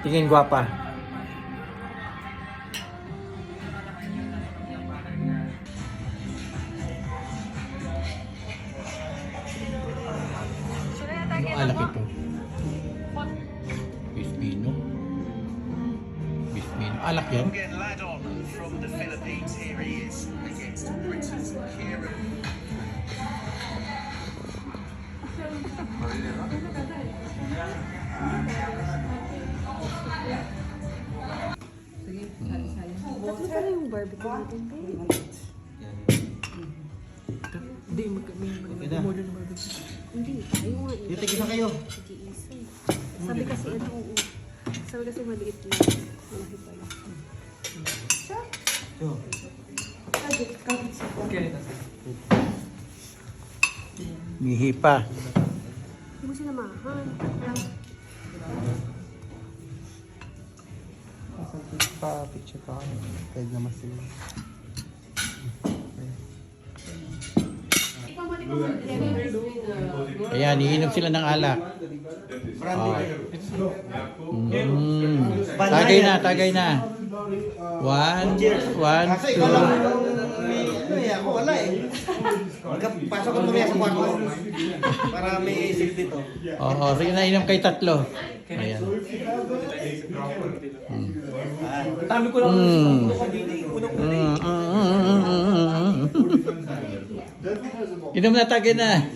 Tingin gwapa. Ano alak ito? Bispino. Bispino. Alak yan? On from the Philippines. Here he is against Britain's Kieran. Tatlo pala yung barbecue natin. Hindi, mag na barbecue. Hindi, ayaw nga. Dito, kayo. Sabi kasi ano, oo. Sabi kasi maliit lang. Malaki pala. Mihi pa. Hindi mo sinamahan. Pa, picture pa kami. Pwede naman sila. Ayan, iinom sila ng alak. Oh. Mm. Tagay na, tagay na. One, one, Kasi two. ikaw lang may ano eh, ako wala eh. Pasok ko mamaya sa kwarto. Para may isip dito. Oo, sige na, inom kay tatlo. Ayan. Mm. Dami ko lang Mm. Unang-una eh. Mm, mm, mm, mm, mm, mm. Inom na, tagay na.